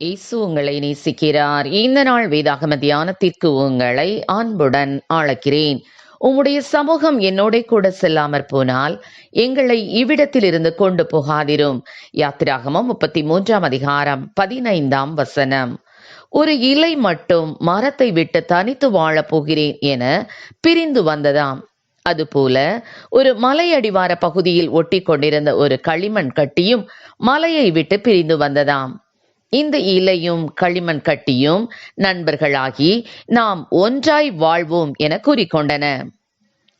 இயேசு உங்களை நேசிக்கிறார். இந்த நாள் வேதாகம தியானத்திற்கு உங்களை அன்புடன் அழைக்கிறேன். உம்முடைய சமூகம் என்னோட கூட செல்லாமற் போனால் எங்களை இவ்விடத்தில் இருந்து கொண்டு போகாதிரும். யாத்திராகமம் முப்பத்தி மூன்றாம் அதிகாரம் பதினைந்தாம் வசனம். ஒரு இலை மட்டும் மரத்தை விட்டு தனித்து வாழப் போகிறேன் என பிரிந்து வந்ததாம். அதுபோல ஒரு மலையடிவார பகுதியில் ஒட்டி கொண்டிருந்த ஒரு களிமண் கட்டியும் மலையை விட்டு பிரிந்து வந்ததாம். இந்த இலையும் களிமண் கட்டியும் நண்பர்களாகி நாம் ஒன்றாய் வாழ்வோம் என கூறிக்கொண்டன.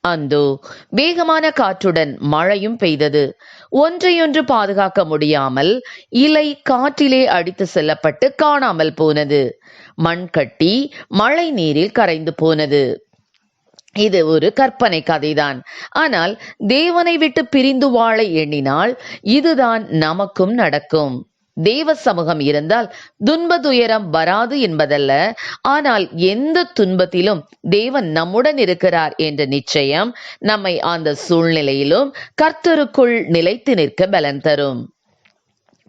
அந்தோ வேகமான காற்றுடன் மழையும் பெய்தது. ஒன்றையொன்று பாதுகாக்க முடியாமல் இலை காற்றிலே அடித்து செல்லப்பட்டு காணாமல் போனது. மண் கட்டி மழை நீரில் கரைந்து போனது. இது ஒரு கற்பனை கதைதான். ஆனால் தேவனை விட்டு பிரிந்து வாழ எண்ணினால் இதுதான் நமக்கும் நடக்கும். தேவ சமூகம் இருந்தால் துன்ப துயரம் வராது என்பதல்ல. ஆனால் எந்த துன்பத்திலும் தேவன் நம்முடன் இருக்கிறார் என்ற நிச்சயம் நம்மை அந்த சூழ்நிலையிலும் கர்த்தருக்குள் நிலைத்து நிற்க பலன் தரும்.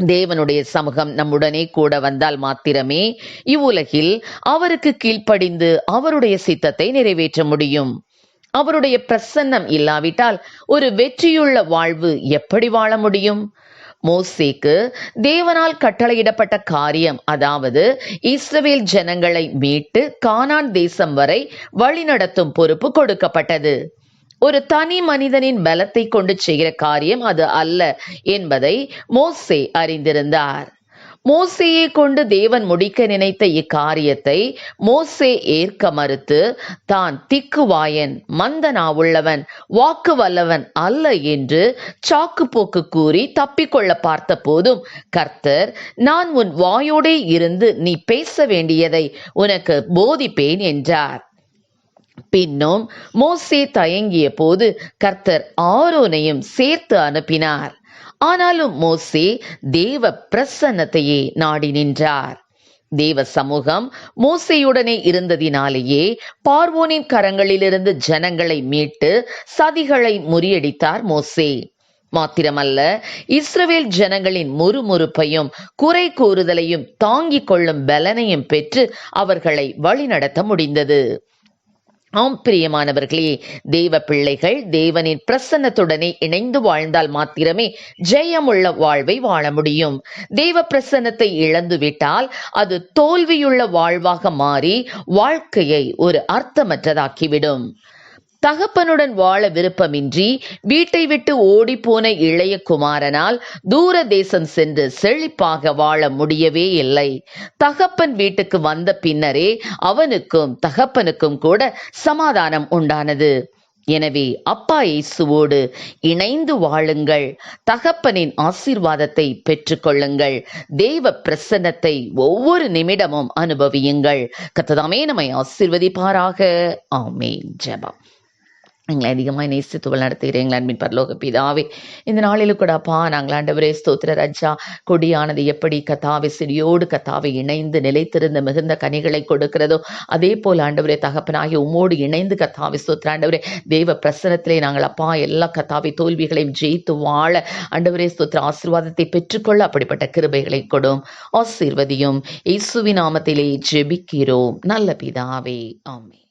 தேவனுடைய சமூகம் நம்முடனே கூட வந்தால் மாத்திரமே இவ்வுலகில் அவருக்கு கீழ்ப்படிந்து அவருடைய சித்தத்தை நிறைவேற்ற முடியும். அவருடைய பிரசன்னம் இல்லாவிட்டால் ஒரு வெற்றியுள்ள வாழ்வு எப்படி வாழ முடியும்? மோசேக்கு தேவனால் கட்டளையிடப்பட்ட காரியம் அதாவது இஸ்ரவேல் ஜனங்களை மீட்டு கானான் தேசம் வரை வழிநடத்தும் பொறுப்பு கொடுக்கப்பட்டது. ஒரு தனி மனிதனின் பலத்தை கொண்டு செய்கிற காரியம் அது அல்ல என்பதை மோசே அறிந்திருந்தார். மோசையை கொண்டு தேவன் முடிக்க நினைத்த இக்காரியத்தை மோசே ஏற்க மறுத்து தான் திக்குவாயன் மந்தனா உள்ளவன் வாக்கு வல்லவன் அல்ல என்று சாக்கு போக்கு கூறி தப்பிக்கொள்ள பார்த்த போதும் கர்த்தர் நான் உன் வாயோடே இருந்து நீ பேச வேண்டியதை உனக்கு போதிப்பேன் என்றார். பின்னும் மோசே தயங்கிய போது கர்த்தர் ஆரோனையும் சேர்த்து அனுப்பினார். ஆனாலும் மோசே தேவ பிரசன்னத்தையே நாடி நின்றார். தேவ சமூகம் மோசையுடனே இருந்ததினாலேயே பார்வோனின் கரங்களிலிருந்து ஜனங்களை மீட்டு சதிகளை முறியடித்தார் மோசே. மாத்திரமல்ல இஸ்ரவேல் ஜனங்களின் முறுமுறுப்பையும் குறை கூறுதலையும் தாங்கிக் கொள்ளும் பலனையும் பெற்று அவர்களை வழிநடத்த முடிந்தது. ஆம் பிரியமானவர்களே தேவ பிள்ளைகள் தேவனின் பிரசன்னத்துடனே இணைந்து வாழ்ந்தால் மாத்திரமே ஜெயமுள்ள வாழ்வை வாழ முடியும். தேவ பிரசன்னத்தை இழந்துவிட்டால் அது தோல்வியுள்ள வாழ்வாக மாறி வாழ்க்கையை ஒரு அர்த்தமற்றதாக்கிவிடும். தகப்பனுடன் வாழ விருப்பமின்றி வீட்டை விட்டு ஓடிப்போன இளைய குமாரனால் தூர தேசம் சென்று செழிப்பாக வாழ முடியவே இல்லை. தகப்பன் வீட்டுக்கு வந்த பின்னரே அவனுக்கும் தகப்பனுக்கும் கூட சமாதானம் உண்டானது. எனவே அப்பா இயேசுவோடு இணைந்து வாழுங்கள். தகப்பனின் ஆசீர்வாதத்தை பெற்றுக்கொள்ளுங்கள். தேவ பிரசன்னத்தை ஒவ்வொரு நிமிடமும் அனுபவியுங்கள். கத்ததாமே நம்மை ஆசிர்வதிப்பாராக. ஆமேன். ஜெபம். எங்களை அதிகமாக நேசித்துவள் நடத்துகிற எங்கள் அன்பின் பரலோக பிதாவே. இந்த நாளிலும் கூட அப்பா நாங்கள் ஆண்டவரே ஸ்தோத்திர ரஜா கொடியானது எப்படி கத்தாவை சிறியோடு கத்தாவை இணைந்து நிலைத்திருந்த மிகுந்த கனிகளை கொடுக்கிறதோ அதே போல் ஆண்டவரே தகப்பனாகி உம்மோடு இணைந்து கத்தாவை ஸ்தோத்திர ஆண்டவரே தேவ பிரசனத்திலே நாங்கள் அப்பா எல்லா கத்தாவை தோல்விகளையும் ஜெயித்து வாழ ஆண்டவரே ஸ்தோத்திர ஆசீர்வாதத்தை பெற்றுக்கொள்ள அப்படிப்பட்ட கிருபைகளை கொடும் ஆசீர்வதியும். இயேசுவி நாமத்திலே ஜெபிக்கிறோம். நல்ல பிதாவே. ஆமே